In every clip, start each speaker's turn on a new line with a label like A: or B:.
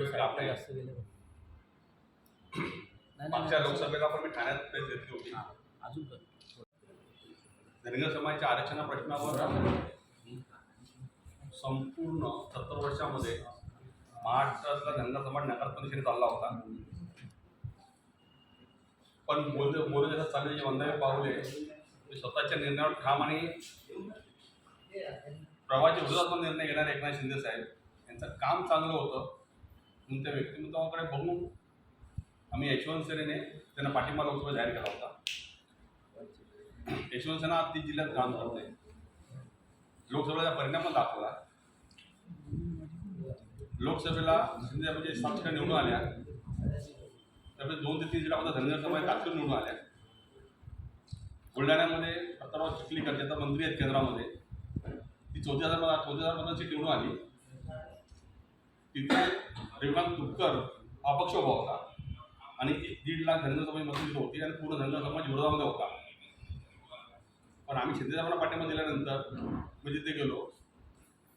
A: जास्त गेले नाही,
B: मागच्या
A: नाही,
B: लोकसभेला पण मी ठाण्यात प्रेस घेतली होती.
A: अजून.
B: धनगर समाजाच्या आरक्षणा प्रश्नावर संपूर्ण सत्तर वर्षामध्ये महाराष्ट्रातला धनगर समाज नकारपंथीने चालला होता. पण मोदी मोदी जसं चाललेली वंदावे पावले ते स्वतःच्या निर्णयावर ठाम आणि प्रवाहाच्या विरोधात पण निर्णय घेणारे एकनाथ शिंदे साहेब यांचं काम चांगलं होतं. कोणत्या व्यक्तिमत्वाकडे बघून आम्ही यशवंत सेनेने त्यांना पाठिंबा लोकसभा जाहीर केला होता. यशवंत सेना ती जिल्ह्यात काम करते लोकसभेचा परिणाम दाखवला. लोकसभेला शिंदे म्हणजे सात ठिकाणी निवडून आल्या. त्यामुळे दोन ते तीन जिल्ह्यामध्ये धनगर समाज तात्काळ निवडून आल्या. बुलढाण्यामध्ये प्रतापराव चिखलीकर जे मंत्री आहेत केंद्रामध्ये. ती चौथी हजार चौथी हजार पदाची निवडून आली. तिथे रविकांत तुपकर अपक्ष उभा होता. आणि एक दीड लाख धनगर समाज होती आणि पूर्ण धनगर समाज विरोधामध्ये होता. पण आम्ही शिंदेसाहेबांना पाठिंबा दिल्यानंतर मी तिथे गेलो.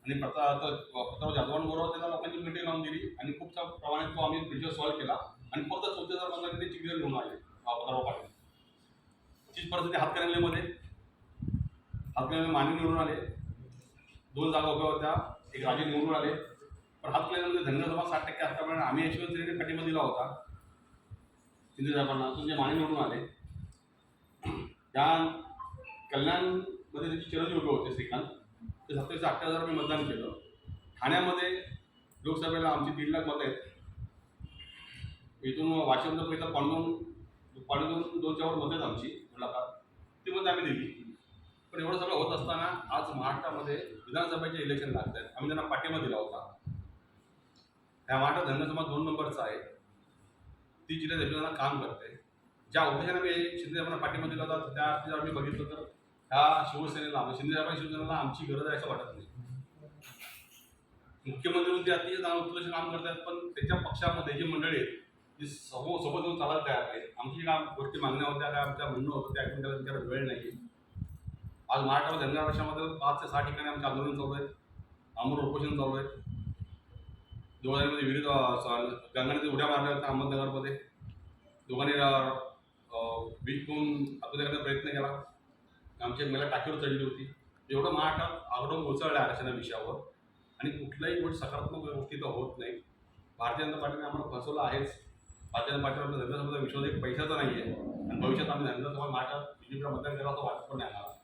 B: आणि प्रता प्रताप जाधवांबरोबर त्यांना लोकांची मिटिंग लावून दिली. आणि खूप प्रमाणात तो आम्ही विषय सॉल्व्ह केला. आणि फक्त चौथी हजार पंधरा तिथे घेऊन आले प्रतापराव पाटील. तीच परिस्थिती हातकणंगलेमध्ये. हातकणंगले माने निवडून आले. दोन जागा उभ्या होत्या. एक राजे निवडून आले. पण हातकणंगलेमध्ये धनगर समाज साठ टक्के असल्यामुळे आम्ही यशवंत रेड्डी पाठिंबा दिला होता. शिंदे साहेबांना तुझे माने निवडून आले. त्या कल्याणमध्ये त्याची चिरंजीव उभे होते श्रीकांत. ते सत्तावीस अठरा हजार रुपये मतदान केलं. ठाण्यामध्ये लोकसभेला आमची दीड लाख मतं आहेत. इथून वाशिमचं पहिला पांडून पांडून दोन चार मतं आहेत आमची मुलाखत. ती मतं आम्ही दिली. पण एवढं सगळं होत असताना आज महाराष्ट्रामध्ये विधानसभेचे इलेक्शन लागत आहेत आम्ही त्यांना पाठिंबा दिला होता. त्या महाराष्ट्र धनगर समाज दोन नंबरचा आहे. ती जिल्ह्यात यशवंतांना काम करते. ज्या उद्देशाने मी शिंदे साहेबांना पाठिंबा दिला होता त्या अर्थी जर मी बघितलं तर ह्या शिवसेनेला म्हणजे शिंदे शिवसेनेला आमची गरज आहे असं वाटत नाही. मुख्यमंत्री म्हणजे अतिशय चांगलं उत्कृष्ट काम करतात पण त्याच्या पक्षामध्ये जी मंडळी आहेत ती समोर सोबत येऊन चालत तयार आहेत. आमची काम गोष्टी मागण्या होत्या काय आमच्या म्हणणं होतं त्या ऐकून त्याला वेळ नाही. आज महाराष्ट्रामध्ये धनगर वर्षामध्ये पाच ते सहा ठिकाणी आमचे आंदोलन चालू आहेत. आमूर उपोषण चालू आहेत. दोन हजारमध्ये विविध गंगाने उड्या मारल्या होत्या अहमदनगरमध्ये दोघांनी वीज घेऊन आत्महत्या प्रयत्न केला. आमची एक महिला टाकीवर चढली होती. एवढं महाराष्ट्रात आगडोम कोसळलं आरक्षणा विषयावर. आणि कुठलाही गोष्ट सकारात्मक गोष्टी तर होत नाही. भारतीय जनता पार्टीने आम्हाला फसवलं आहेच. भारतीय जनता पार्टीवर आपल्या धंदा विश्वास एक पैशाचा नाही आहे आणि भविष्यात आम्ही धंदा समाज महाराष्ट्रात बीजेपीला मतदान करावं असं वाटत पण नाही आम्हाला.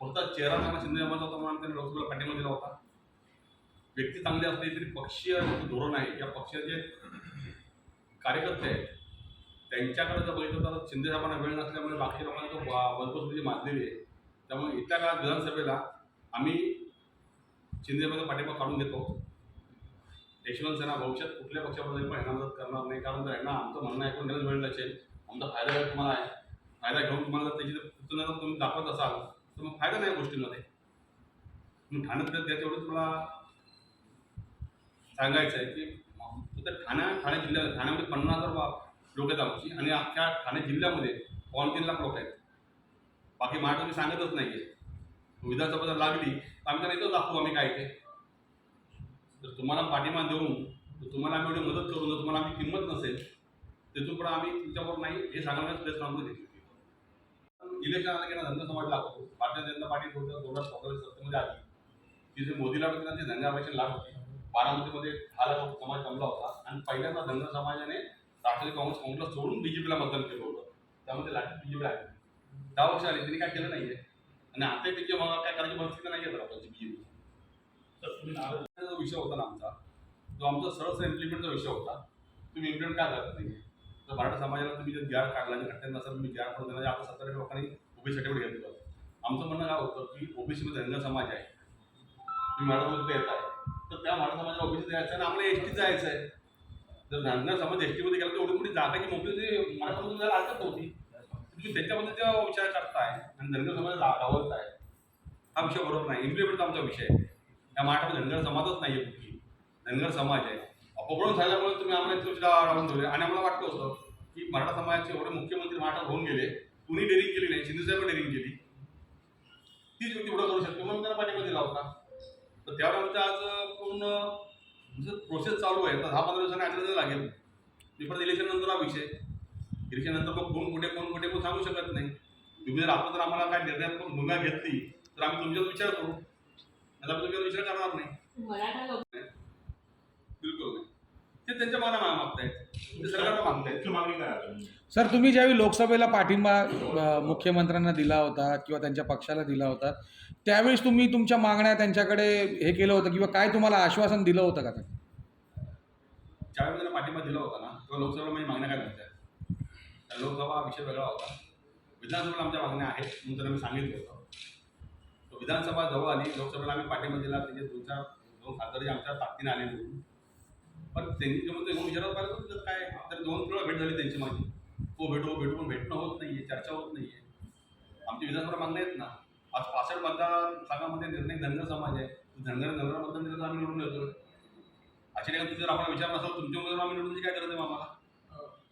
B: फक्त चेहरा चांगला शिंदे समाज होता म्हणून आम्ही त्यांनी लोकसभेला पाठिंबा दिला होता. व्यक्ती चांगली असली तरी पक्षीय जे धोरण आहे या पक्षाचे कार्यकर्ते आहेत त्यांच्याकडे जर बघितलं तर शिंदे साहेबांना वेळ नसल्यामुळे बाकी लोकांना तो बा- मानलेली माजलेली आहे. त्यामुळे येत्या काळात विधानसभेला आम्ही शिंदे पाठिंबा काढून घेतो. यशवंत सेना भविष्यात कुठल्या पक्षामध्ये पण यांना मदत करणार नाही कारण जर यांना आमचं म्हणणं ऐकून घेणं वेळ नसेल. आमचा फायदा घेऊन तुम्हाला आहे. फायदा घेऊन तुम्हाला त्याची जर तुम्ही दाखवत असाल तर मग फायदा नाही या गोष्टीमध्ये. मग ठाण्यात त्यात तुम्हाला मला सांगायचं आहे की तर ठाण्या ठाणे जिल्ह्यात ठाण्यामध्ये पन्नास हजार लोक आहेत आमची आणि अख्ख्या ठाणे जिल्ह्यामध्ये पाऊण तीन लाख लोक आहेत. बाकी महाराष्ट्र मी सांगतच नाही आहे विधानसभा जर लागली तर आम्ही त्यांना इथं दाखवू आम्ही काय ते. तर तुम्हाला पाठिंबा देऊन तर तुम्हाला आम्ही एवढी मदत करून जर तुम्हाला आम्ही किंमत नसेल तिथून पण आम्ही तुमच्यावर नाही हे सांगण्याचा प्रयत्न आम्ही घेतली इलेक्शन आलं की ना धंदा समाज लागतो. भारतीय जनता पार्टी दोन हजार दोन सत्तेमध्ये आली. तिथे मोदीला होती धंदा आरक्षण होती. बारामतीमध्ये हा समाज जमला होता. आणि पहिल्यांदा धनगर समाजाने राष्ट्रवादी काँग्रेस काँग्रेसला सोडून बीजेपीला मतदान केलं होतं. त्यामध्ये लाठी बीजेपी आहे दहा वर्ष आली. त्यांनी काय केलं नाहीये. आणि आता त्याची काय करायची परिस्थिती नाही आहे आपल्याची बीजेपी तर तुम्ही जो विषय होता ना आमचा. जो आमचा सरळ इम्प्लिमेंटचा विषय होता. तुम्ही इम्प्लिमेंट का करत नाही तर मराठा समाजाला तुम्ही जर ग्यार काढला आणि घटनेत नसेल तुम्ही ग्यार करून देणार. आता सत्तर लोकांनी ओबीसी सर्टिफिकेट घेतलं. आमचं म्हणणं काय होतं की ओबीसीमध्ये धनगर समाज आहे. तुम्ही मराठा येत आहे तर त्या मराठा समाजाला ओबीसी जायचं आणि आम्हाला एस टी जायचं आहे. जर धनगर समाज एस टीमध्ये गेला तर एवढी मोठी जागा की मोकळी मराठामध्ये जायला हरकत नव्हती. तुम्ही त्याच्यामध्ये तेव्हा विचार करताय आणि धनगर समाज डावलताय आहे. हा विषय बरोबर नाही. इम्प्लिमेंटचा आमचा विषय आहे. त्या मराठामध्ये धनगर समाजच नाही आहे कुठली. धनगर समाज आहे. अपगडून झाल्यामुळे तुम्ही आम्हाला इथं राहून ठेवले आणि आम्हाला वाटलं होतं की मराठा समाजाचे एवढे मुख्यमंत्री मराठा होऊन गेले. कुणी डेअरिंग केली नाही? शिंदे साहेब केली. तीच व्यक्ती एवढं करू शकते. म्हणून त्यांना पाठिंबा दिला होता. तर त्यावर आमचं आज पूर्ण प्रोसेस चालू आहे. तर दहा पंधरा दिवसांनी ॲड्रेस लागेल. मी परत इलेक्शन नंतर हा विषय. इलेक्शन नंतर मग कोण कुठे कोण कुठे कोण सांगू शकत नाही. तुम्ही जर आपण जर आम्हाला काय निर्णयात्मक भूमिका घेतली तर आम्ही तुमच्यावर विचार करू. आता आम्ही तुमच्यावर विचार करणार नाही. बिलकुल नाही. ते त्यांच्या मना मागतायत. ते सरकारला मागतायत.
C: मागणी?
D: सर तुम्ही ज्यावेळी लोकसभेला पाठिंबा मुख्यमंत्र्यांना दिला होता किंवा त्यांच्या पक्षाला दिला होता त्यावेळेस तुम्ही तुमच्या मागण्या त्यांच्याकडे हे केलं होतं किंवा काय तुम्हाला आश्वासन दिलं होतं का त्यांनी?
B: ज्यावेळी त्यांना पाठिंबा दिला होता ना तेव्हा लोकसभेला माझी मागण्या काय नव्हत्या त्या लोकसभा हा विषय वेगळा होता. विधानसभेला आमच्या मागण्या आहेत म्हणून त्यांना मी सांगितलं होतं. तर विधानसभा जवळ आली लोकसभेला आम्ही पाठिंबा दिला त्याचे दोन चार दोन खासदार आमच्या ताकदीने आले म्हणून. पण त्यांनी जे म्हणतो येऊन पाहिजे तर काय? तर दोन वेळा भेट झाली त्यांची माझी हो भेटू हो भेटू पण भेटणं होत नाही आहे चर्चा होत नाही आहे आमची विधानसभा मागण्या आहेत ना. आज पासष्ट मतदारसंघामध्ये निर्णय धनगर समाज आहे. धनगर धनगर मतदान दिलं तर आम्ही निवडून येतो अशा ठिकाणी जर आपण विचार नसाल तुमच्या उमेदवार आम्ही निवडून काय गरज आहे आम्हाला?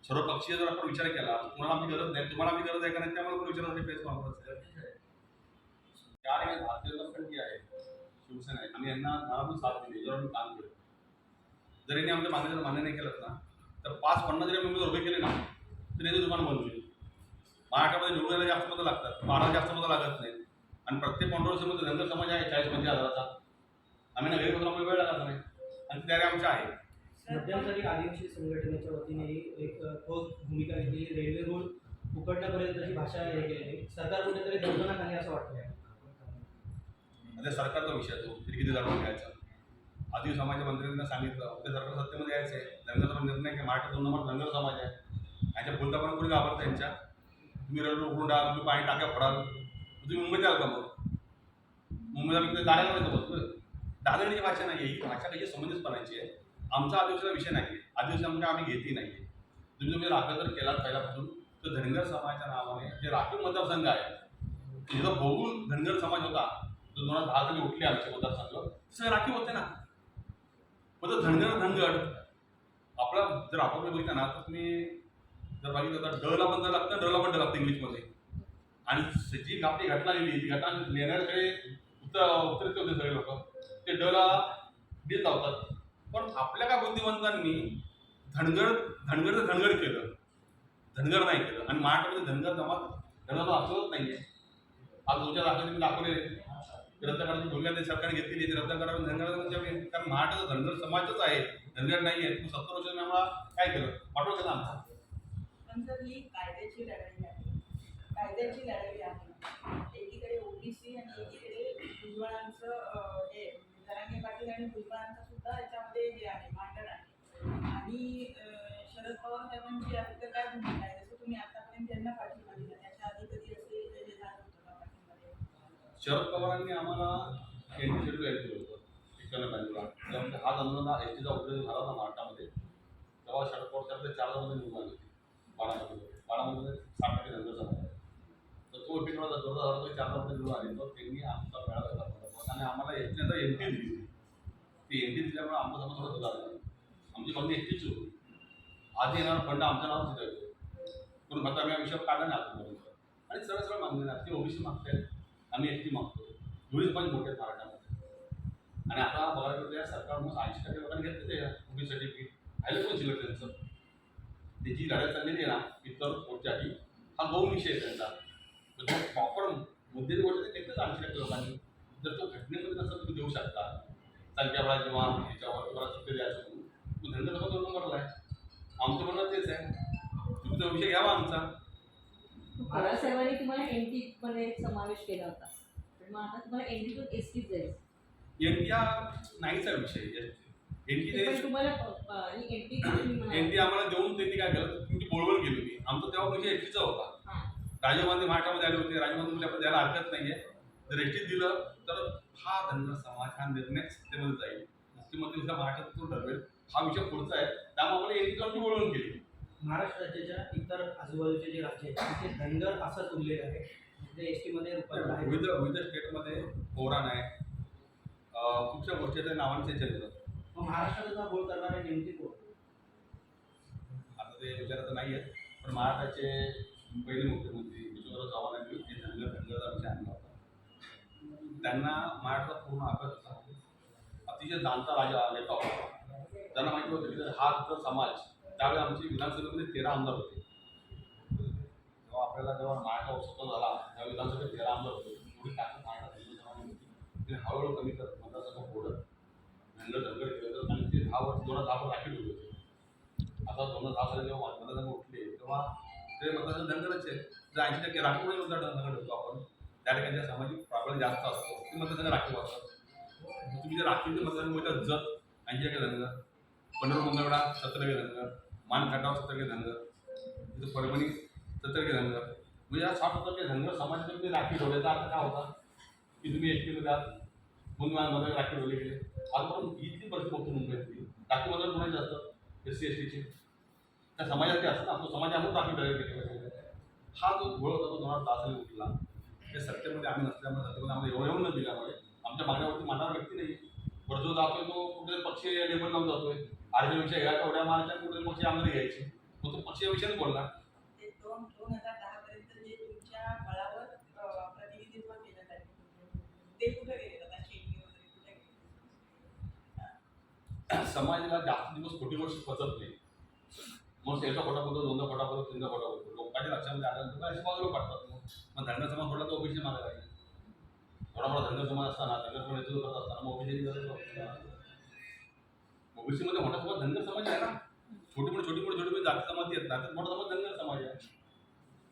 B: सर्व पक्षीय जर आपण विचार केला तुम्हाला आमची गरज नाही तुम्हाला आमची गरज आहे का नाही त्यामुळे पण विचारासाठी प्रेस कॉन्फरन्स आहे भारतीय जनता पार्टी आहे शिवसेना आहे आम्ही यांना नावातून साथ दिली जर आम्ही काम केलं. जर यांनी आमच्या मागण्या मान्य नाही केलं ना तर पाच पन्नास जरी आम्ही उभे केले ना तर याचं दुकान बंद होईल महाराष्ट्रामध्ये निवडून जास्त मतं लागतात बारा जास्त मतं लागत नाहीत. आणि प्रत्येक कॉन्ट्रोवर्सीमध्ये धनगर समाज आहे चाळीस पंचवीस हजाराचा. आम्ही नगरी आम्हाला वेळ लागत नाही. आणि तयारी आमच्या आहे.
E: मध्यंतरी आदिवासी संघटनेच्या वतीने एक ठोस भूमिका घेतली रेल्वे रूळ उकडण्यापर्यंतची भाषा हे केलेली सरकार कुठेतरी दंडनाखाली असं वाटतंय.
B: म्हणजे सरकारचा विषय तो. तरी किती जाणून घ्यायचा आदिवासी समाजाच्या मंत्र्यांना सांगितलं. ते सरकार सत्तेमध्ये यायचं आहे धनगरचा निर्णय की महाराष्ट्र दोन नंबर धनगर समाज आहे. याच्या बोलता पण कोणी घाबरतं यांच्या? तुम्ही रेल्वे उकडून टाका तुम्ही पाणी टाक्या फोडाल. तुम्ही मुंबईत आल का मग? मुंबईला मी दादाला नाही बघ दादाची भाषा नाही आहे ही भाषा कशी समंजसपणाची आहे. आमचा आदिवासीचा विषय नाही आहे आदिवासी आमच्या आम्ही घेतही नाही आहे तुम्ही तुम्ही राखीव जर केला पहिल्यापासून तर धनगर समाजाच्या नावाने जे राखीव मतदारसंघ आहे तिथं बहु धनगर समाज होता. तो दोन हजार दहा साली उठले आमचे मतदारसंघ. सगळे राखीव होते ना. मग तो धनगर धनगड. आपला जर आपण बघितलं ना तर तुम्ही जर बघितलं तर डला पण ड लागतं डला पण लागतं इंग्लिशमध्ये. आणि जी आपली घटना लिहिली ती घटना लिहिण्याकडे उत्तर उत्तरित होते सगळे लोक. ते डला डील लावतात. पण आपल्या काय बुद्धिमंतांनी धनगर धनगर धनगर केलं. धनगर नाही केलं. आणि महाराष्ट्रामध्ये धनगर जमात धनगर असतच नाही आहे आज तुमच्या दाखवले मी दाखवले. रद्द करण्याची भूमिका ते सरकारने घेतलेली ते रद्द करावी धनगर कारण महाराष्ट्राचा धनगर समाजच आहे. धनगर नाही आहे तुम्ही सत्तर वर्षांनी आम्हाला काय केलं? पाठवलं केलं आमचा?
F: पण कायद्याची लढाई आहे. एकीकडे ओबीसी आणि एकीकडे भुजबळांचं हे जरांगे पाटील आणि भुजबळांचं सुद्धा याच्यामध्ये हे आहे मांडण आहे. आणि शरद पवार साहेबांची यात तर काय भूमिका आहे? जसं तुम्ही आतापर्यंत त्यांना पाठिंबा दिला त्याच्या आधी कधी असे हे झालं होतं का पाठिंबा
B: शरद पवारांनी आम्हाला एन टी शेड्यूल ॲड केलं होतं शिक्षण बँकेला. त्यामध्ये हा आंदोलन एस टीचा उपयोग झाला होता महाराष्ट्रामध्ये. तेव्हा शरद पवार साहेब चार जणांमध्ये निवडून आले होते बारामतीमध्ये बारामतीमध्ये साठ टक्के धंदा झाला आहे तर तो इफेक्ट होता दोन हजार रुपये चार जणांमध्ये निवडून आले तर त्यांनी आमचा मेळावा घेतला आणि आम्हाला एस टी नंतर एन टी दिली. ती एम टी दिल्यामुळे आमचा समज थोडा झाला आमची मागणी एस टीची होती. आधी येणार फंड आमच्या नावात तिथे पण आता आम्ही विषय काढला नाही आतापर्यंत आणि सरळ सरळ मागणी नाही ते ओबीसी मागतायत आम्ही एस टी मागतो. दोन्ही पण मोठे आहेत आणि आता बघायला गेलं तर या ऐंशी टक्के लोकांनी घेतलं ते ओबीसी सर्टिफिकेट राहिलं पण शिल्लक त्यांचं? त्याची गाड्या चाललेली आहे ना इतर कोर्टसाठी हा दोन विषय त्यांचा. म्हणजे प्रॉपर मुद्दे गोष्ट ते घेतलंच ऐंशी टक्के लोकांनी. जर तो घटनेमध्ये नसेल तुम्ही देऊ शकता संख्याबळा किंवा ह्याच्यावर किंवा सुट्टी द्यायचं तो धंदा तर दोन नंबरला आहे? आमचं म्हणणं तेच आहे. तुम्ही तो विषय घ्यावा आमचा.
A: पवार साहेबांनी तुम्हाला एनटी मध्ये समावेश केला होता. पण मग आता तुम्हाला एनटी तून एस टी जाईल.
B: एन टी हा नाहीचा विषय. एन टी
A: तुम्हाला
B: एन टी आम्हाला देऊन त्यांनी काय केलं? तुमची बोलवण केली होती. आमचा तेव्हा म्हणजे एस टीचा होता. राजीव गांधी महाराष्ट्रामध्ये आले होते. राजीव गांधी आपण द्यायला हरकत नाहीये. जर एस दिलं तर हा धनगर समाज हा निर्णय सत्तेमध्ये जाईल. मुख्यमंत्री महाराष्ट्रातून ठरवेल. हा विषय पुढचा आहे. त्यामुळे एन टी बोलवून केली.
E: महाराष्ट्र राज्याच्या इतर आजूबाजूचे जे राज्य आहेत तिथे धनगर असंच उल्लेख आहे. ते एस टीमध्ये आहे
B: विविध विविध स्टेटमध्ये पोराण आहे. खूपशा गोष्टीच्या नावांचे
E: मग महाराष्ट्राचा गोळ करणारे नेमके कोण?
B: आता ते विचारायचं नाही आहे पण महाराष्ट्राचे पहिले मुख्यमंत्री यशवंतराव चव्हाणांनी हे धनगर धनगरचा विषय आणला होता. त्यांना महाराष्ट्राचा पूर्ण अभ्यास होता अतिशय जाणता राजा नेता होता. त्यांना माहिती होतं की हा तर समाज त्यावेळी आमची विधानसभेमध्ये तेरा आमदार होते. जेव्हा आपल्याला जेव्हा महाराष्ट्र स्वतंत्र झाला त्यावेळी विधानसभेत तेरा आमदार होते. थोडी ताकद महाराष्ट्रात हिंदुस्थानामध्ये हळूहळू कमी करत मतदारसंघ फोडत धनगर धनगर केलं. तर आणि ते दहा वर्ष दोन हजार दहा राखीव ठेवले होते. आता दोन हजार दहा साली जेव्हा मतदारसंघ उठले तेव्हा ते मतदारसंघ धनगरच आहे जर ऐंशी टक्के राखीव मतदार ठेवतो आपण त्या ठिकाणी सामाजिक प्राबल्य जास्त असतो ते मतदारसंघ राखीव असतात. तुम्ही जे राखीव मतदारसंघ मिळतात जत ऐंशी टक्के धनगर पंढरपूर मंगळवेढा सत्तर टक्के धनगर मान खटाव सत्तर टक्के धनगर तिथं परभणी सत्तर टक्के धनगर म्हणजे हा साठ टक्के धनगर समाज जर तुम्ही राखीव ठेवल्याचा अर्थ काय होता? की तुम्ही एस टीमध्ये आहात मुंबईमध्ये राखी ठेवले गेले. आजपर्यंत इथली परिस्थिती बघतो मुंबईतली. राखीव मतदार कोणाचे असतात एस सी एस टीचे. त्या समाजाचे असतात ना तो समाज आपण राखीव ठेवले गेले हा जो घोळ होता तो दोन हजार दहा साली उठला. ते सत्तेमध्ये आम्ही नसल्यामुळे सत्तेमध्ये आम्हाला एवढं येऊन न दिल्यामुळे आमच्या मागण्यावरती मानणारा व्यक्ती नाही. बरं जो जातोय तो कुठे पक्षीय लेबल लावून जातोय. विषय घ्या तेवढ्या मानाच्या कुठे पक्षी आम्हाला घ्यायची मग तो पक्षीय विषयच बोलला
F: ते केलं ते
B: समाजाला जास्त दिवस खोटी गोष्ट पचत नाही. मग त्याचा खोटा बोलतो दोनदा खोटा बोलतो तीनदा खोटा बोलतो. लोकांच्या लक्षामध्ये म्हणजे आल्यानंतर असे बाजूला पाडतात मग मग धनगर समाज थोडा तो ओबीसी मागे राहील थोडा मोठा धनगर समाज असताना धनगर समाज नेतृत्व करत असताना मग ओबीसी ओबीसीमध्ये मोठा समाज धनगर समाज आहे ना. छोटी मोठी छोटी मोठी छोटी मोठी जाती समाज येत नाही तर मोठा समाज धनगर समाज आहे.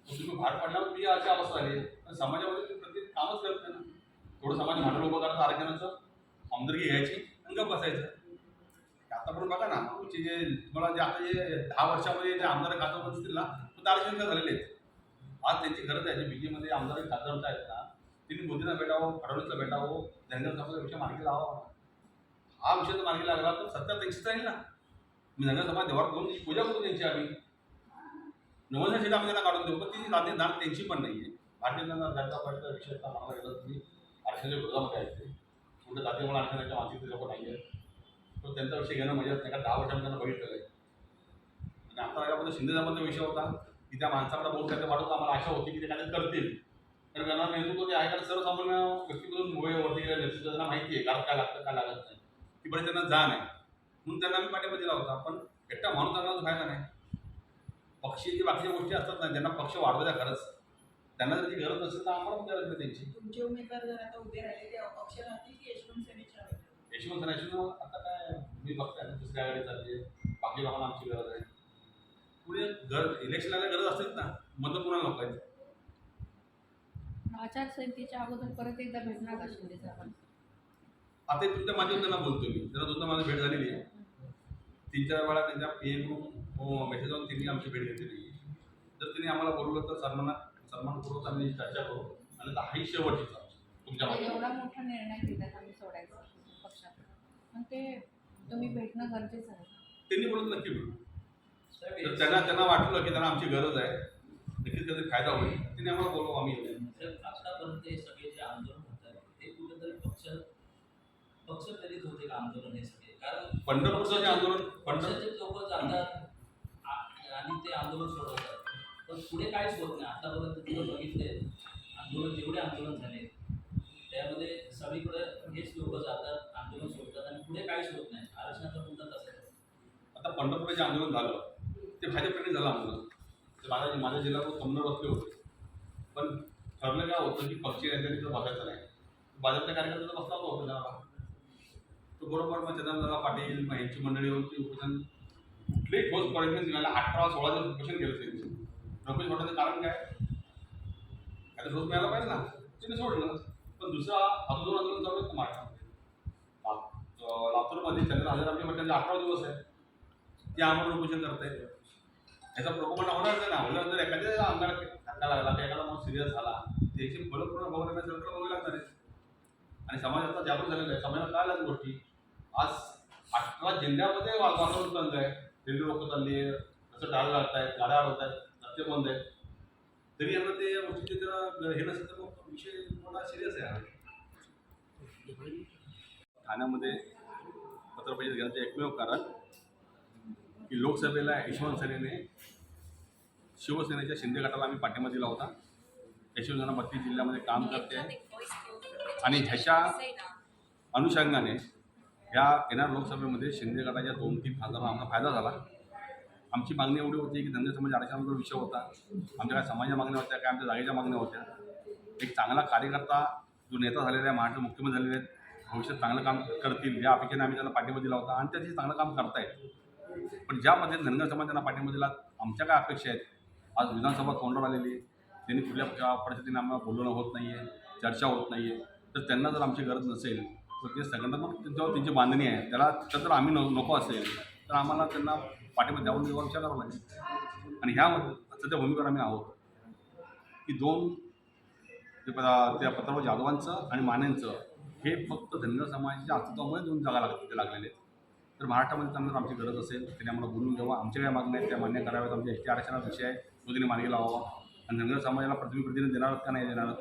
B: तुम्ही भाड पडल्यावर मी अशी अवस्था आली. पण समाजामध्ये तुम्ही प्रत्येक कामच करत ना. थोडं समाज भांडण उभं करतं आरक्षणाचं आमदारकी घ्यायची आणि गप बसायचं. आतापर्यंत बघा ना तुमचे जे तुम्हाला जे आता जे दहा वर्षामध्ये जे आमदार खासदार असतील ना तो दार्शनिक झालेले आहेत? आज त्यांची गरज आहे जे बीजेमध्ये आमदार खासदार आहेत ना त्यांनी मोदींना भेटावं फडणवीसला भेटावं धनगर समाजाचा विषय मार्गी लावा हा विषय जर मार्गी लागला तर सत्ता त्यांचीच राहील ना. मी धनगर समाज देवावर घेऊन पूजा करतो त्यांची आम्ही. नवलसाठी आम्ही त्यांना काढून देऊ पण ती राजकीय दान त्यांची पण नाही आहे भारतीय जनता जनता पार्टीचा विषय आता मला गेला तुम्ही आरक्षणाच्या विरोधामध्ये आहे. ते कुठे जाते आरक्षणाच्या मानसिकतेचा पण नाही आहे तो त्यांचा विषय घेणं म्हणजे नाही का दहा वर्षांनी त्यांना बघितलेलं आहे. आणि आता राहिल्यामध्ये शिंदे साहेबांचा विषय होता की त्या माणसाकडे बहुत काय वाढवता आम्हाला आशा होती की ते काय करतील. तर त्यांना नेतृत्व ते आहे कारण सर्वसामान्य व्यक्तीमधून मुळे वरती गेलेलं नेतृत्व त्यांना माहिती आहे कारण काय लागतं काय लागत नाही. ती बरेच त्यांना जाण आहे. म्हणून त्यांना आम्ही पाठिंबा दिला होता पण एकटा माणूस चांगला फायदा नाही. पक्षी बाकीच्या गोष्टी असतात ना ज्यांना पक्ष वाढवायचा गरज त्यांना जर ती गरज नसेल तर आम्हाला गरज नाही त्यांची.
F: तुमचे उमेदवार जर आता उभे राहिले ते अपक्ष राहतील की यशवंत राहतील?
B: यशवंत आता मी बघताय दुसऱ्या गाडी चालली आहे. बाकी लोकांना आमची गरज आहे. पुढे गरज इलेक्शनला गरज असेल ना. मतं कुणाला नको आहेत
A: आचारसंहितेच्या अगोदर परत एकदा भेटणार का शिंदे साहेबांना
B: आता तुमच्या माध्यमातून त्यांना बोलतो मी. त्यांना दोनदा माझी भेट झालेली आहे. तीन चार वेळा त्यांच्या पी एम मेसेज जाऊन त्यांनी आमची भेट घेतलेली आहे. जर त्यांनी आम्हाला बोलवलं तर सन्मान सन्मानपूर्वक आम्ही चर्चा करू. आणि आता ही शेवटची तुमच्या
C: एवढा मोठा निर्णय घेतात आम्ही सोडायचा पक्षात पण ते तुम्ही भेटणं गरजेचं आहे.
B: त्यांनी बोलत नक्की भेटू तर त्यांना त्यांना वाटलं की त्यांना आमची गरज आहे. नक्कीच काहीतरी फायदा होईल. त्यांनी आम्हाला बोलवू आम्ही
G: आतापर्यंत हे सगळे जे आंदोलन होतात ते कुठेतरी पक्ष पक्ष प्रेरित होते का आंदोलन हे सगळे? कारण
B: पंढरपूरचं जे आंदोलन पंढर
G: पक्षाचे लोक जातात आणि ते आंदोलन सोडवतात. पण पुढे काहीच होत नाही? आतापर्यंत तुम्ही बघितले आंदोलन जेवढे आंदोलन झाले त्यामध्ये सगळीकडे हेच लोक जातात आंदोलन सोडतात आणि पुढे काहीच होत नाही आरक्षणाचा मुद्दा तसा आहे.
B: आता पंढरपूर जे आंदोलन झालं. ते भाजपने झालं आंदोलन. ते माझ्या माझ्या जिल्ह्यात कमनर बसले होते. पण ठरलं काय होतं की पक्षी नेत्यांनी तिथं बघायचं नाही. भाजपच्या कार्यकर्त्याचा बसला होता उपोषणाला तो बरोबर मग चंद्रदादा पाटील मग यांची मंडळी होती उपोषण. कुठलेही ठोस पॉईंट मिळाला अठरा सोळा दिवस उपोषण केलं त्यांनी. रमेश भटाचं कारण काय? आता ठोस मिळायला पाहिजे ना. तिने सोडलं. पण दुसरा अजून आंदोलन चालू आहे महाराष्ट्रामध्ये लातूरमध्ये चंद्र हजारामजी भट्टांचे अठरा दिवस आहे. ते आम्हाला उपोषण करतायत याचा प्रोपोगंडा होणार नाही ना. होणार जर एखाद्या अंगाला धक्का लागला की एखादा माणूस सिरियस झाला त्याची फळं पूर्ण भोगण्याचा सरकार बघावी लागणार आहे. आणि समाजात आता जागृत झालेला आहे. समाजाला काय लागत गोष्टी? आज अठरा जिल्ह्यामध्ये वातावरण तंग आहे. रेल्वे लोक चालली आहे. रस्ते डाळ लागत आहेत गाड्या अडवत आहेत रस्ते बंद आहेत. तरी यांना ते गोष्टी गोष्टीचे हे नसेल तर मग विषय मला सिरियस आहे ठाण्यामध्ये पत्र परिषद घेण्याचं एकमेव कारण की लोकसभेला यशवंत सेनेने शिवसेनेच्या शिंदे गटाला आम्ही पाठिंबा दिला होता. यशवंतना बत्तीस जिल्ह्यामध्ये काम करते. आहे आणि ह्याच्या अनुषंगाने या येणाऱ्या लोकसभेमध्ये शिंदे गटाच्या दोन तीन खासदारांना आमचा फायदा झाला. आमची मागणी एवढी होती की धनगर समाज आरक्षणाचा विषय होता आमच्या काय समाजाच्या मागण्या होत्या काय आमच्या जागेच्या मागण्या होत्या एक चांगला कार्यकर्ता जो नेता झालेला आहे महाराष्ट्र मुख्यमंत्री झालेले आहेत भविष्यात चांगलं काम करतील या अपेक्षेने आम्ही त्यांना पाठिंबा दिला होता. आणि त्याची चांगलं काम करतायत. पण ज्यामध्ये धनगर समाजांना पाठिंबा दिला आमच्या काय अपेक्षा आहेत? आज विधानसभा तोंडावर आलेली आहे? त्यांनी कुठल्या पद्धतीने आम्हाला बोलणं होत नाही आहे चर्चा होत नाही आहे तर त्यांना जर आमची गरज नसेल तर ते संघटनात्मक त्यांच्यावर त्यांची बांधणी आहे. त्याला तर जर आम्ही नको असेल तर आम्हाला त्यांना पाठिंबा द्यावून देवा विचार करावा लागेल. आणि ह्या सध्या भूमिकेवर आम्ही आहोत. की दोन ते पदा त्या पत्रावर जाधवांचं आणि मानेंचं हे फक्त धनगर समाजाच्या अस्तित्वामुळे दोन जागा लाग लागलेले आहेत. तर महाराष्ट्रामध्ये त्यांना आमची गरज असेल त्यांनी आम्हाला बोलून घ्यावं. आमच्या काय मागण्या आहेत त्या मान्य कराव्यात. आमच्या एस टी आरक्षणाचा विषय आहे तो त्यांनी मार्गी लावावा. आणि धनगर समाजाला प्रतिनिधी प्रतिनिधी देणार का नाही देणार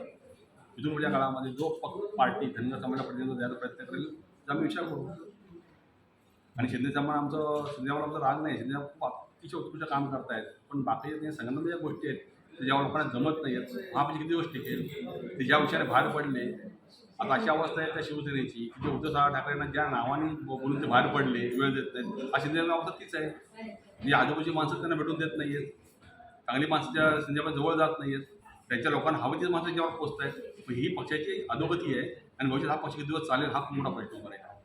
B: इथून पुढच्या काळामध्ये जो पक्ष पार्टी धनगर समाजाला प्रतिनिधी द्यायचा प्रयत्न करेल तर आम्ही विचार करू. आणि शिंदे समाज आमचं शिंदेवर आमचा राग नाही. शिंदे खूप अतिशय उत्कृष्ट काम करतायत. पण बाकी जे संघटना ज्या गोष्टी आहेत ज्या लोकांना जमत नाही आहेत महापाची म्हणजे किती गोष्टी केली ते ज्या विषयाने बाहेर पडले आता अशी अवस्था आहे त्या शिवसेनेची की उद्धव साहेब ठाकरेंना ज्या नावाने बोलून ते बाहेर पडले वेळ देत नाहीत. अशी शिंदे अवस्था तीच आहे. म्हणजे जी आजूबाजूची माणसं त्यांना भेटून देत नाही आहेत चांगली माणसं त्या जवळ जात नाही आहेत त्यांच्या लोकांना हवी तीच माणसं ज्यावर पोचत आहेत ही पक्षाची अधोगती आहे आणि भविष्यात हा पक्ष किती दिवस चालेल हा खूप मोठा प्रश्न आहे.